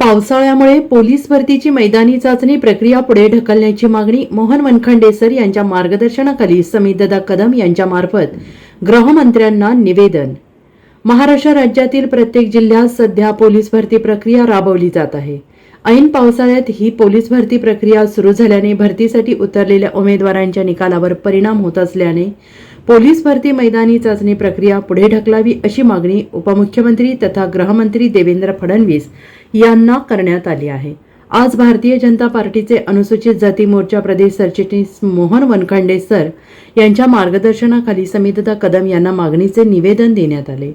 पावसाळ्यामुळे पोलीस भरतीची मैदानी चाचणी प्रक्रिया पुढे ढकलण्याची मागणी मोहन वनखंडेसर यांच्या मार्गदर्शनाखाली समितदा कदम यांच्या मार्फत गृहमंत्र्यांना निवेदन. महाराष्ट्र राज्यातील प्रत्येक जिल्ह्यात सध्या पोलीस भरती प्रक्रिया राबवली जात आहे. ऐन पावसाळ्यात ही पोलीस भरती प्रक्रिया सुरू झाल्याने भरतीसाठी उतरलेल्या उमेदवारांच्या निकालावर परिणाम होत असल्याने पोलीस भरती मैदानी चाचणी प्रक्रिया पुढे ढकलावी अशी मागणी उपमुख्यमंत्री तथा गृहमंत्री देवेंद्र फडणवीस यांना करण्यात आली आहे. आज भारतीय जनता पार्टीचे अनुसूचित जाती मोर्चा प्रदेश सरचिटणीस मोहन वनखंडे सर यांच्या मार्गदर्शनाखाली समितता कदम यांना मागणीचे निवेदन देण्यात आले.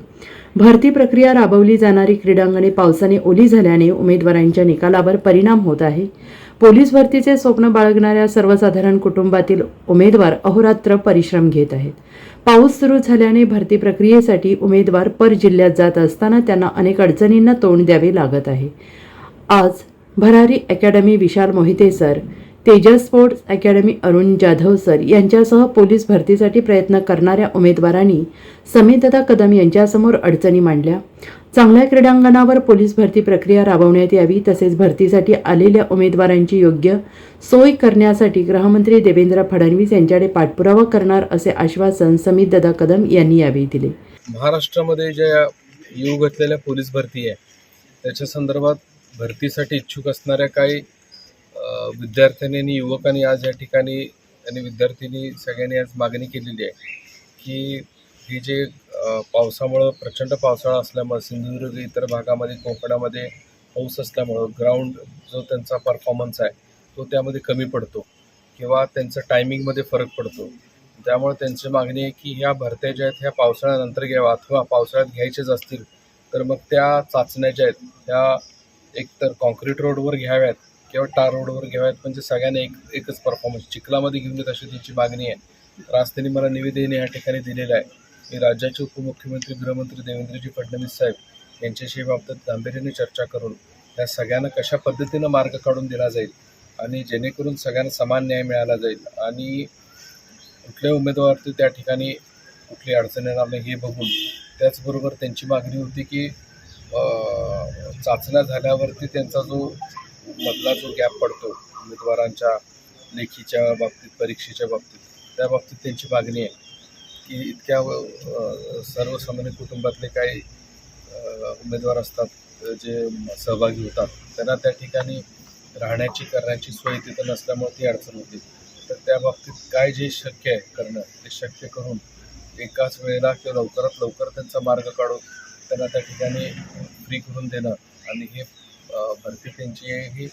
भरती प्रक्रिया राबवली जाणारी क्रीडांगणे पावसाने ओली झाल्याने उमेदवारांच्या निकालावर परिणाम होत आहे. पोलीस भरतीचे स्वप्न बाळगणाऱ्या सर्वसाधारण कुटुंबातील उमेदवार अहोरात्र परिश्रम घेत आहेत. पाऊस सुरू झाल्याने भरती प्रक्रियेसाठी उमेदवार पर जिल्ह्यात जात असताना त्यांना अनेक अडचणींना तोंड द्यावे लागत आहे. आज Bharari academy Vishal Mohite sir Tejas sports academy Arun Jadhav sir यांच्यासह पोलीस भरतीसाठी प्रयत्न करणाऱ्या उमेदवारांनी समितदा कदम यांच्यासमोर अडचणी मांडल्या. चांगल्या क्रीडांगणावर पोलीस भरती प्रक्रिया राबवण्यात यावी तसेच भरतीसाठी आलेल्या उमेदवारांची योग्य सोय करण्यासाठी गृहमंत्री देवेंद्र फडणवीस यांच्याकडे पाठपुरावा करणार असे आश्वासन समितदा कदम यांनी यावेळी दिले. महाराष्ट्रामध्ये ज्या येऊ घातलेल्या पोलीस भरती आहे त्याच्या संदर्भात भरतीसाठी इच्छुक असणाऱ्या काही विद्यार्थ्यांनी आणि युवकांनी आज या ठिकाणी आणि विद्यार्थ्यांनी सगळ्यांनी आज मागणी केलेली आहे की ही जे पावसामुळं प्रचंड पावसाळा असल्यामुळं सिंधुदुर्ग इतर भागामध्ये कोकणामध्ये पाऊस असल्यामुळं ग्राउंड जो त्यांचा परफॉर्मन्स आहे तो त्यामध्ये कमी पडतो किंवा त्यांचं टायमिंगमध्ये फरक पडतो. त्यामुळे त्यांची मागणी आहे की ह्या भरत्या ज्या आहेत ह्या पावसाळ्यानंतर घ्याव्या अथवा पावसाळ्यात घ्यायच्याच असतील तर मग त्या चाचण्या ज्या आहेत त्या एकतर कॉन्क्रीट रोडवर घ्याव्यात किंवा टार रोडवर घ्याव्यात म्हणजे सगळ्यांना एक एकच परफॉर्मन्स चिखलामध्ये घेऊन येत अशी त्यांची मागणी आहे. तर आज त्यांनी मला निवेदन या ठिकाणी दिलेलं आहे. मी राज्याचे उपमुख्यमंत्री गृहमंत्री देवेंद्रजी फडणवीस साहेब यांच्याशी बाबतीत गांभीर्याने चर्चा करून या सगळ्यांना कशा पद्धतीनं मार्ग काढून दिला जाईल आणि जेणेकरून सगळ्यांना समान न्याय मिळाला जाईल आणि कुठल्याही उमेदवार त्या ठिकाणी कुठली अडचण येणार नाही हे बघून त्याचबरोबर त्यांची मागणी होती की चाचण्या झाल्यावरती त्यांचा जो मधला जो गॅप पडतो उमेदवारांच्या लेखीच्या बाबतीत परीक्षेच्या बाबतीत त्या बाबतीत त्यांची मागणी आहे की इतक्या सर्वसामान्य कुटुंबातले काही उमेदवार असतात जे सहभागी होतात त्यांना त्या ठिकाणी राहण्याची करण्याची सोय तिथं नसल्यामुळे ती अडचण होते. तर त्या बाबतीत काय जे शक्य आहे करणं ते शक्य करून एकाच वेळेला किंवा लवकरात लवकर त्यांचा मार्ग काढून त्यांना त्या ठिकाणी फ्री करून देणं आणि हे भरती त्यांची ही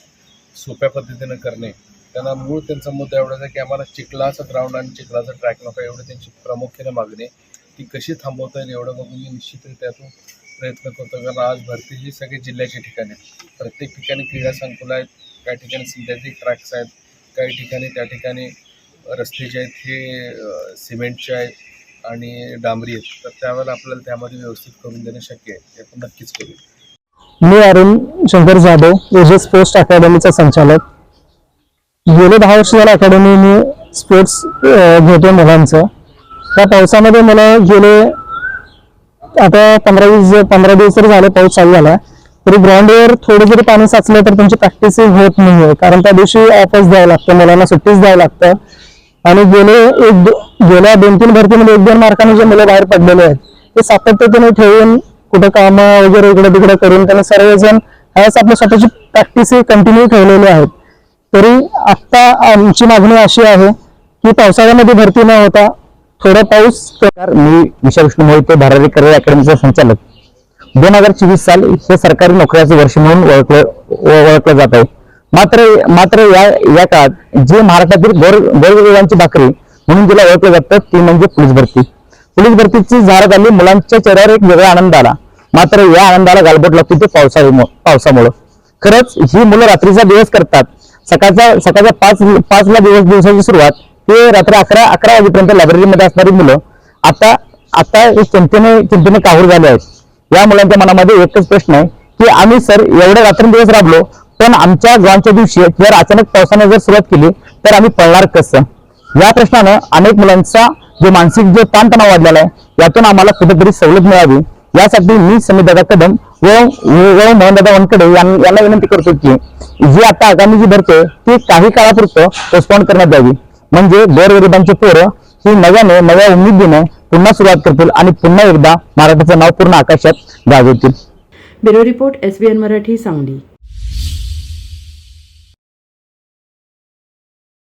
सोप्या पद्धतीनं करणे. त्यांना मूळ त्यांचा मुद्दा एवढाच आहे की आम्हाला चिखलाचं ग्राउंड आणि चिखलाचं ट्रॅक नको एवढं त्यांची प्रामुख्याने मागणी ती कशी थांबवता येईल एवढं बघून मी निश्चितरित्या त्यातून प्रयत्न करतो कारण आज भरती ही सगळी जिल्ह्याची ठिकाणी प्रत्येक ठिकाणी क्रीडा संकुल आहेत काही ठिकाणी सिंथेटिक ट्रॅक्स आहेत काही ठिकाणी त्या ठिकाणी रस्ते जे आहेत हे सिमेंटचे आहेत आणि डांबरी आहेत. तर त्यावेळेला आपल्याला त्यामध्ये व्यवस्थित करून देणं शक्य आहे. हे आपण नक्कीच करू मी अरुण शंकर जाधव एजेस स्पोर्ट्स अकॅडमीचा संचालक. गेले दहा वर्ष झालं अकॅडमी मी स्पोर्ट्स घेतो मुलांचं. त्या पावसामध्ये मला गेले आता पंधरा वीस पंधरा दिवस तरी झाले पाऊस चालू झाला तरी ग्राउंडवर थोडं जरी पाणी साचलं तर तुमची प्रॅक्टिस होत नाहीये. कारण त्या दिवशी ऑफच द्यावं लागतं मुलांना सुट्टीच द्यावं लागतं. आणि गेले एक गेल्या दोन तीन भरतीमध्ये एक दोन मार्काने जे मुलं बाहेर पडलेले आहेत ते सातत्याने ठेवून कुठं काम वगैरे इकडे तिकडे करून त्यांना सर्वजण ह्याच आपल्या स्वतःची प्रॅक्टिस कंटिन्यू ठेवलेली आहेत. तरी आता आमची मागणी अशी आहे की पावसाळ्यामध्ये भरती न होता थोडा पाऊस मी विशाल विष्णू मोहिते भारती करिअर अकॅडमीचा संचालक. दोन हजार चोवीस साल हे सरकारी नोकऱ्याचे वर्ष म्हणून ओळखलं ओळखलं जात आहे. मात्र मात्र या या काळात जे महाराष्ट्रातील गोर गोरगरिबांची भाकरी म्हणून जिला ओळखलं जातं ती म्हणजे पोलीस भरती. पोलीस भरतीची झाड आली मुलांच्या चेहऱ्यावर एक वेगळा आनंद आला. मात्र या आनंदाला गालबोट लागतो ते पावसाळी पावसामुळं. खरंच ही मुलं रात्रीचा दिवस करतात. सकाळचा सकाळच्या पाच पाचला दिवस दिवसाची सुरुवात ते रात्री अकरा अकरा वाजेपर्यंत लायब्ररीमध्ये असणारी मुलं आता आता चिंतेने चिंतेने काहूर झाले आहेत. या मुलांच्या मनामध्ये एकच प्रश्न आहे की आम्ही सर एवढे रात्रंदिवस राबलो पण आमच्या ग्राउंडच्या दिवशी जर अचानक पावसाने जर सुरुवात केली तर आम्ही पळणार कसं? या प्रश्नानं अनेक मुलांचा जो मानसिक जो ताणतणाव वाढलेला आहे यातून आम्हाला कुठेतरी सवलत मिळावी. यासाठी मी समित दादा कदम व व मोहनदादा वानकडे यांना विनंती करतो की जी आता आगामी जी भरते ती काही काळापुरतं पोस्टपॉन करण्यात यावी म्हणजे गोरगरिबांची पोरं ही नव्याने नव्या उमेदीने पुन्हा सुरुवात करतील आणि पुन्हा एकदा मराठीचं नाव पूर्ण आकाशात गाजवतील. Bureau report SBN Marathi Sangli.